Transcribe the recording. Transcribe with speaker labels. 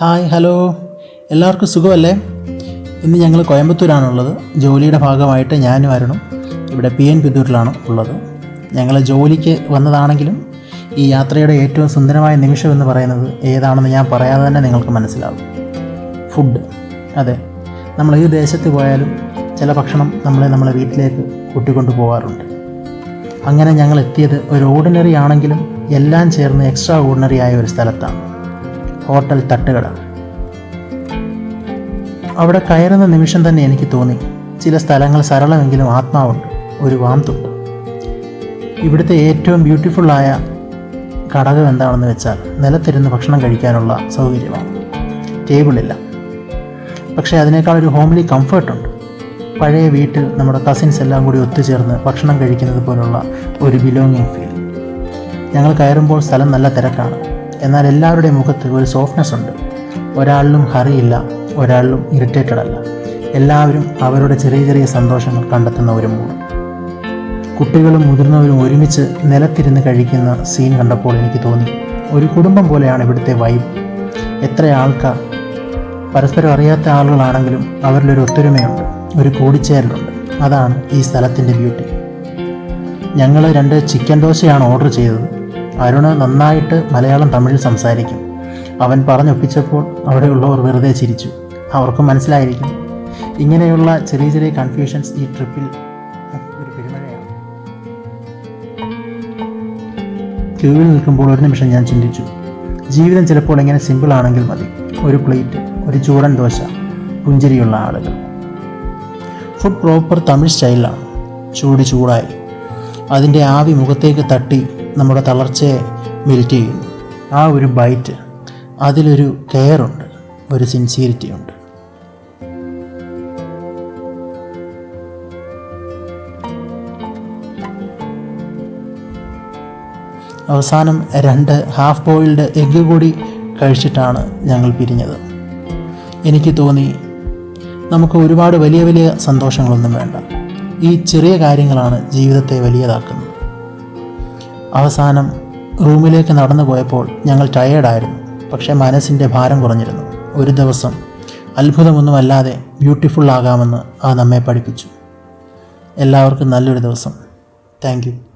Speaker 1: Hi hello. എല്ലാവർക്കും സുഖമല്ലേ? ഇന്ന് ഞങ്ങൾ കോയമ്പത്തൂരാണുള്ളത്. ജോലിയുടെ ഭാഗമായിട്ട് ഞാനും അരുണും ഇവിടെ പി എൻ പുത്തൂരിലാണ് ഉള്ളത്. ഞങ്ങൾ ജോലിക്ക് വന്നതാണെങ്കിലും ഈ യാത്രയുടെ ഏറ്റവും സുന്ദരമായ നിമിഷം എന്ന് പറയുന്നത് ഏതാണെന്ന് ഞാൻ പറയാതെ തന്നെ നിങ്ങൾക്ക് മനസ്സിലാവും ഫുഡ്. അതെ നമ്മൾ ഈ ദേശത്ത് പോയാലും ചില ഭക്ഷണം നമ്മളെ നമ്മളെ വീട്ടിലേക്ക് കൂട്ടിക്കൊണ്ടു പോകാറുണ്ട് അങ്ങനെ ഞങ്ങൾ എത്തിയത് ഒരു ഓർഡിനറി ആണെങ്കിലും എല്ലാം ചേർന്ന് എക്സ്ട്രാ ഓർഡിനറി ആയ ഒരു സ്ഥലത്താണ്. ഹോട്ടൽ തട്ടുകട. അവിടെ കയറുന്ന നിമിഷം തന്നെ എനിക്ക് തോന്നി. ചില സ്ഥലങ്ങൾ സരളമെങ്കിലും ആത്മാവുണ്ട്. ഒരു വാംതുണ്ട് ഇവിടുത്തെ ഏറ്റവും ബ്യൂട്ടിഫുള്ളായ ഘടകം എന്താണെന്ന് വെച്ചാൽ നിലത്തിരുന്ന് ഭക്ഷണം കഴിക്കാനുള്ള സൗകര്യമാണ്. ടേബിളില്ല പക്ഷേ അതിനേക്കാൾ ഒരു ഹോംലി കംഫർട്ടുണ്ട് പഴയ വീട്ടിൽ നമ്മുടെ കസിൻസ് എല്ലാം കൂടി ഒത്തുചേർന്ന് ഭക്ഷണം കഴിക്കുന്നത് പോലുള്ള ഒരു ബിലോങ്ങിങ് ഫീൽ ഞങ്ങൾ കയറുമ്പോൾ സ്ഥലം നല്ല തിരക്കാണ്. എന്നാൽ എല്ലാവരുടെയും മുഖത്ത് ഒരു സോഫ്റ്റ്നെസ് ഉണ്ട്. ഒരാളിലും ഹറിയില്ല ഒരാളിലും ഇറിറ്റേറ്റഡ് അല്ല. എല്ലാവരും അവരുടെ ചെറിയ ചെറിയ സന്തോഷങ്ങൾ കണ്ടെത്തുന്ന ഒരു കുട്ടികളും മുതിർന്നവരും ഒരുമിച്ച് നിലത്തിരുന്ന് കഴിക്കുന്ന സീൻ കണ്ടപ്പോൾ എനിക്ക് തോന്നി ഒരു കുടുംബം പോലെയാണ് ഇവിടുത്തെ വൈബ് എത്ര ആൾക്കാർ പരസ്പരം അറിയാത്ത ആളുകളാണെങ്കിലും അവരിലൊരു ഒത്തൊരുമയുണ്ട് ഒരു കൂടിച്ചേരലുണ്ട്. അതാണ് ഈ സ്ഥലത്തിന്റെ ബ്യൂട്ടി ഞങ്ങൾ രണ്ട് ചിക്കൻ ദോശയാണ് ഓർഡർ ചെയ്തത്. അരുണ് നന്നായിട്ട് മലയാളം തമിഴ് സംസാരിക്കും. അവൻ പറഞ്ഞൊപ്പിച്ചപ്പോൾ അവിടെയുള്ളവർ വെറുതെ ചിരിച്ചു. അവർക്കും മനസ്സിലായിരിക്കും ഇങ്ങനെയുള്ള ചെറിയ ചെറിയ കൺഫ്യൂഷൻസ് ഈ ട്രിപ്പിൽ ഒരു പെരുമഴയാണ്. ക്യൂവിൽ നിൽക്കുമ്പോൾ ഒരു നിമിഷം ഞാൻ ചിന്തിച്ചു. ജീവിതം ചിലപ്പോൾ ഇങ്ങനെ സിമ്പിൾ ആണെങ്കിൽ മതി. ഒരു പ്ലേറ്റ് ഒരു ചൂടൻ ദോശ പുഞ്ചിരിയുള്ള ആളുകൾ. ഫുഡ് പ്രോപ്പർ തമിഴ് സ്റ്റൈലാണ് ചൂട് ചൂടായി. അതിന്റെ ആവി മുഖത്തേക്ക് തട്ടി നമ്മുടെ തളർച്ചയെ മെൽറ്റ് ചെയ്യുന്നു. ആ ഒരു ബൈറ്റ് അതിലൊരു കെയറുണ്ട് ഒരു സിൻസിയറിറ്റി ഉണ്ട്. അവസാനം രണ്ട് ഹാഫ് ബോയിൽഡ് എഗ്ഗ് കൂടി കഴിച്ചിട്ടാണ് ഞങ്ങൾ പിരിഞ്ഞത്. എനിക്ക് തോന്നി നമുക്ക് ഒരുപാട് വലിയ വലിയ സന്തോഷങ്ങളൊന്നും വേണ്ട. ഈ ചെറിയ കാര്യങ്ങളാണ് ജീവിതത്തെ വലിയതാക്കുന്നത്. അവസാനം റൂമിലേക്ക് നടന്നു പോയപ്പോൾ ഞങ്ങൾ ടയേർഡായിരുന്നു പക്ഷേ മനസ്സിന്റെ ഭാരം കുറഞ്ഞിരുന്നു. ഒരു ദിവസം അത്ഭുതമൊന്നുമല്ലാതെ ബ്യൂട്ടിഫുൾ ആകാമെന്ന് ആ നമ്മെ പഠിപ്പിച്ചു. എല്ലാവർക്കും നല്ലൊരു ദിവസം. താങ്ക്